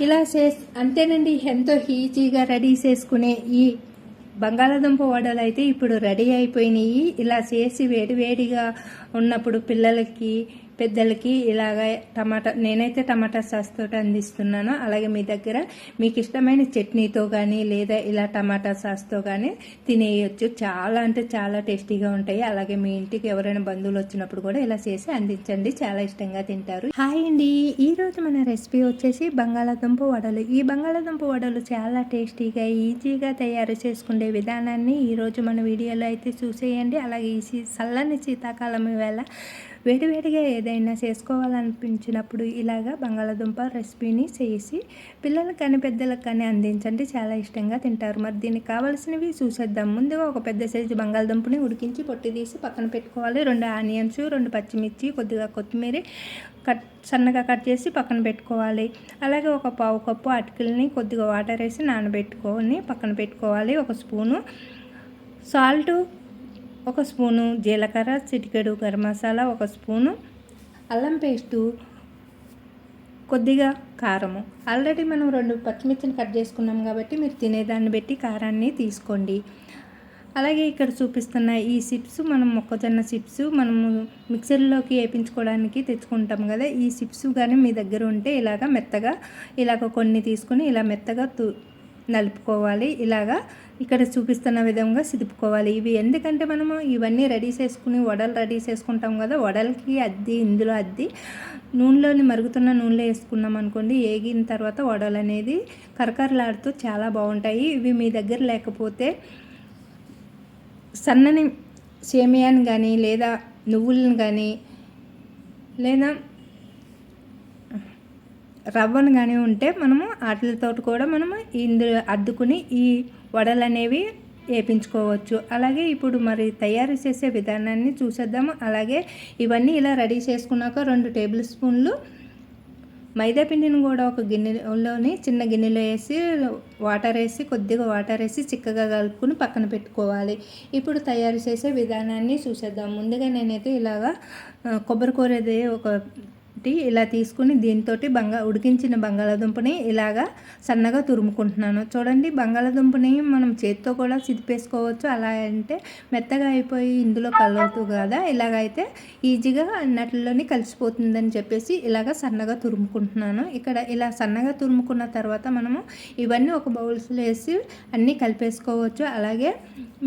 ఇలా చేస్ అంతేనండి ఎంతో ఈజీగా రెడీ చేసుకునే ఈ బంగాళాదుంప వడలు అయితే ఇప్పుడు రెడీ అయిపోయినాయి. ఇలా చేసి వేడివేడిగా ఉన్నప్పుడు పిల్లలకి పెద్దలకి ఇలాగ టమాటా నేనైతే టమాటా సాస్ తోటి అందిస్తున్నాను. అలాగే మీ దగ్గర మీకు ఇష్టమైన చట్నీతో కానీ లేదా ఇలా టమాటా సాస్తో కానీ తినేయచ్చు. చాలా అంటే చాలా టేస్టీగా ఉంటాయి. అలాగే మీ ఇంటికి ఎవరైనా బంధువులు వచ్చినప్పుడు కూడా ఇలా చేసి అందించండి. చాలా ఇష్టంగా తింటారు. హాయ్ అండి. ఈ రోజు మన రెసిపీ వచ్చేసి బంగాళాదుంప వడలు. ఈ బంగాళాదుంప వడలు చాలా టేస్టీగా ఈజీగా తయారు చేసుకునే విధానాన్ని ఈరోజు మన వీడియోలో అయితే చూసేయండి. అలాగే ఈ సీ- చల్లని శీతాకాలం వేళ వేడివేడిగా ఏదైనా చేసుకోవాలనిపించినప్పుడు ఇలాగా బంగాళాదుంప రెసిపీని చేసి పిల్లలకు కానీ పెద్దలకు కానీ అందించండి. చాలా ఇష్టంగా తింటారు. మరి దీనికి కావాల్సినవి చూసేద్దాం. ముందుగా ఒక పెద్ద సైజు బంగాళదుంపని ఉడికించి పొట్టి తీసి పక్కన పెట్టుకోవాలి. రెండు ఆనియన్స్ రెండు పచ్చిమిర్చి కొద్దిగా కొత్తిమీర కట్ సన్నగా కట్ చేసి పక్కన పెట్టుకోవాలి. అలాగే ఒక పావు కప్పు అటుకుల్ని కొద్దిగా వాటర్ వేసి నానబెట్టుకొని పక్కన పెట్టుకోవాలి. ఒక స్పూను సాల్ట్ ఒక స్పూను జీలకర్ర చిటికెడు గరం మసాలా ఒక స్పూను అల్లం పేస్టు కొద్దిగా కారము. ఆల్రెడీ మనం రెండు పచ్చిమిర్చిని కట్ చేసుకున్నాం కాబట్టి మీరు తినేదాన్ని బట్టి కారాన్ని తీసుకోండి. అలాగే ఇక్కడ చూపిస్తున్న ఈ చిప్స్ మనం మొక్కజొన్న చిప్స్ మనము మిక్సర్లోకి వేయించుకోవడానికి తెచ్చుకుంటాం కదా ఈ చిప్స్ కానీ మీ దగ్గర ఉంటే ఇలాగ మెత్తగా ఇలాగ కొన్ని తీసుకొని ఇలా మెత్తగా తు నలుపుకోవాలి. ఇలాగా ఇక్కడ చూపిస్తున్న విధంగా సిదుపుకోవాలి. ఇవి ఎందుకంటే మనము ఇవన్నీ రెడీ చేసుకుని వడలు రెడీ చేసుకుంటాం కదా వడలకి అద్ది ఇందులో అద్ది. నూనెలోని మరుగుతున్న నూనెలో వేసుకున్నాం అనుకోండి ఏగిన తర్వాత వడలు అనేది కరకరలాడుతూ చాలా బాగుంటాయి. ఇవి మీ దగ్గర లేకపోతే సన్నని సేమియాని కానీ లేదా నువ్వులను కానీ లేదా రవ్వను కానీ ఉంటే మనము వాటితో కూడా మనము ఇందులో అద్దుకుని ఈ వడలు అనేవి వేపించుకోవచ్చు. అలాగే ఇప్పుడు మరి తయారు చేసే విధానాన్ని చూసేద్దాము. అలాగే ఇవన్నీ ఇలా రెడీ చేసుకున్నాక రెండు టేబుల్ స్పూన్లు మైదా పిండిని కూడా ఒక గిన్నెలోని చిన్న గిన్నెలో వేసి వాటర్ వేసి కొద్దిగా వాటర్ వేసి చిక్కగా కలుపుకుని పక్కన పెట్టుకోవాలి. ఇప్పుడు తయారు చేసే విధానాన్ని చూసేద్దాం. ముందుగా నేనైతే ఇలాగా ఆ, కొబ్బరి కూరది ఒకటి ఇలా తీసుకుని దీంతో బంగా ఉడికించిన బంగాళాదుంపని ఇలాగా సన్నగా తురుముకుంటున్నాను. చూడండి బంగాళాదుంపని మనం చేతితో కూడా సిదిపేసుకోవచ్చు. అలా అంటే మెత్తగా అయిపోయి ఇందులో కలవుతూ కదా. ఇలాగైతే ఈజీగా అన్నట్లోని కలిసిపోతుందని చెప్పేసి ఇలాగ సన్నగా తురుముకుంటున్నాను. ఇక్కడ ఇలా సన్నగా తురుముకున్న తర్వాత మనము ఇవన్నీ ఒక బౌల్స్లో వేసి అన్నీ కలిపేసుకోవచ్చు. అలాగే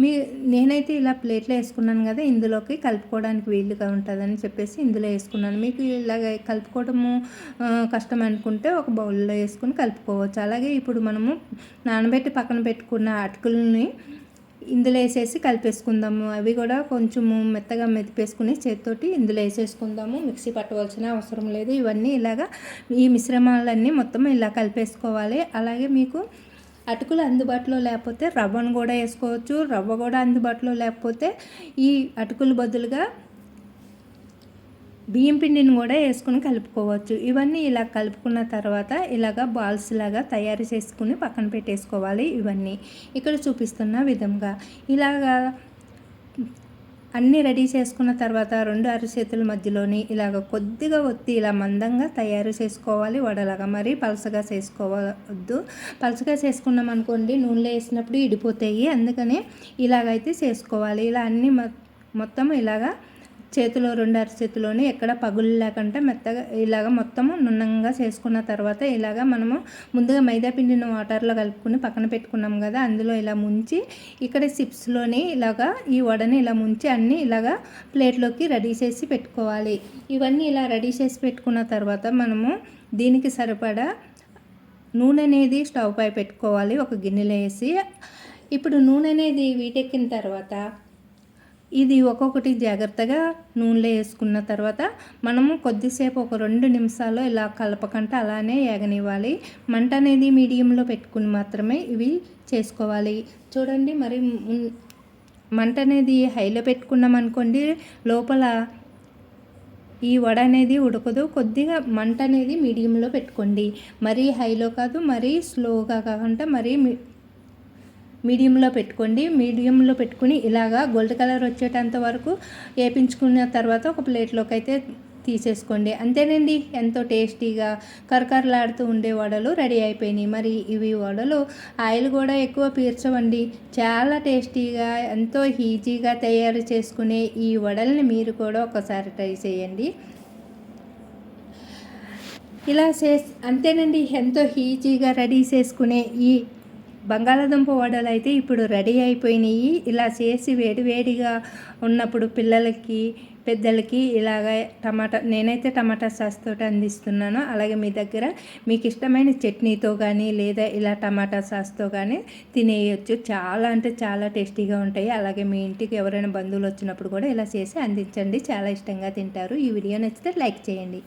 మీ నేనైతే ఇలా ప్లేట్లో వేసుకున్నాను కదా ఇందులోకి కలుపుకోవడానికి వీలుగా ఉంటుందని చెప్పేసి ఇందులో వేసుకున్నాను. మీకు ఇలాగ కలుపుకోవడము కష్టం అనుకుంటే ఒక బౌల్లో వేసుకుని కలుపుకోవచ్చు. అలాగే ఇప్పుడు మనము నానబెట్టి పక్కన పెట్టుకున్న అటుకులని ఇందులో వేసేసి కలిపేసుకుందాము. అవి కూడా కొంచెము మెత్తగా మెతిపేసుకుని చేతితోటి ఇందులో వేసేసుకుందాము. మిక్సీ పట్టవలసిన అవసరం లేదు. ఇవన్నీ ఇలాగా ఈ మిశ్రమాలన్నీ మొత్తం ఇలా కలిపేసుకోవాలి. అలాగే మీకు అటుకులు అందుబాటులో లేకపోతే రవ్వను కూడా వేసుకోవచ్చు. రవ్వ కూడా అందుబాటులో లేకపోతే ఈ అటుకులు బదులుగా బియ్యం పిండిని కూడా వేసుకుని కలుపుకోవచ్చు. ఇవన్నీ ఇలా కలుపుకున్న తర్వాత ఇలాగా బాల్స్ లాగా తయారు చేసుకుని పక్కన పెట్టేసుకోవాలి ఇవన్నీ. ఇక్కడ చూపిస్తున్న విధంగా. ఇలాగా అన్నీ రెడీ చేసుకున్న తర్వాత రెండు అరచేతుల మధ్యలోని ఇలాగ కొద్దిగా ఒత్తి ఇలా మందంగా తయారు చేసుకోవాలి. వడలాగా మరి పలసగా చేసుకోవద్దు. పలసగా చేసుకున్నాం అనుకోండి నూనెలో వేసినప్పుడు ఇడిపోతాయి. అందుకనే ఇలాగైతే చేసుకోవాలి. ఇలా అన్నీ మొ- మొత్తం ఇలాగా చేతిలో రెండు అరిచేతిలోని ఎక్కడ పగులు లేకుండా మెత్తగా ఇలాగ మొత్తము నున్నంగా చేసుకున్న తర్వాత ఇలాగ మనము ముందుగా మైదా పిండిని వాటర్లో కలుపుకుని పక్కన పెట్టుకున్నాం కదా అందులో ఇలా ముంచి ఇక్కడ చిప్స్లోని ఇలాగా ఈ వడని ఇలా ముంచి అన్నీ ఇలాగా ప్లేట్లోకి రెడీ చేసి పెట్టుకోవాలి. ఇవన్నీ ఇలా రెడీ చేసి పెట్టుకున్న తర్వాత మనము దీనికి సరిపడా నూనె అనేది స్టవ్ పై పెట్టుకోవాలి ఒక గిన్నెలో వేసి. ఇప్పుడు నూనె అనేది వీటెక్కిన తర్వాత ఇది ఒక్కొక్కటి జాగ్రత్తగా నూనెలో వేసుకున్న తర్వాత మనము కొద్దిసేపు ఒక రెండు నిమిషాలు ఇలా కలపకుండా అలానే ఏగనివ్వాలి. మంట అనేది మీడియంలో పెట్టుకుని మాత్రమే ఇవి చేసుకోవాలి. చూడండి మరి మంట అనేది హైలో పెట్టుకున్నాం అనుకోండి లోపల ఈ వడ అనేది ఉడకదు. కొద్దిగా మంట అనేది మీడియంలో పెట్టుకోండి. మరీ హైలో కాదు మరీ స్లోగా కాకుండా మరీ మీడియంలో పెట్టుకోండి. మీడియంలో పెట్టుకుని ఇలాగా గోల్డ్ కలర్ వచ్చేటంత వరకు వేపించుకున్న తర్వాత ఒక ప్లేట్లోకి అయితే తీసేసుకోండి. అంతేనండి. ఎంతో టేస్టీగా కరకరలాడుతూ ఉండే వడలు రెడీ అయిపోయినాయి. మరి ఇవి వడలు ఆయిల్ కూడా ఎక్కువ పీర్చవండి. చాలా టేస్టీగా ఎంతో ఈజీగా తయారు చేసుకునే ఈ వడల్ని మీరు కూడా ఒకసారి ట్రై చేయండి. ఇలా చేసి అంతేనండి. ఎంతో ఈజీగా రెడీ చేసుకునే ఈ బంగాళాదుంప వడలు అయితే ఇప్పుడు రెడీ అయిపోయినాయి. ఇలా చేసి వేడివేడిగా ఉన్నప్పుడు పిల్లలకి పెద్దలకి ఇలాగ టమాటా నేనైతే టమాటా సాస్ తోటి అందిస్తున్నాను. అలాగే మీ దగ్గర మీకు ఇష్టమైన చట్నీతో కానీ లేదా ఇలా టమాటా సాస్తో కానీ తినేయచ్చు. చాలా అంటే చాలా టేస్టీగా ఉంటాయి. అలాగే మీ ఇంటికి ఎవరైనా బంధువులు వచ్చినప్పుడు కూడా ఇలా చేసి అందించండి. చాలా ఇష్టంగా తింటారు. ఈ వీడియో నచ్చితే లైక్ చేయండి.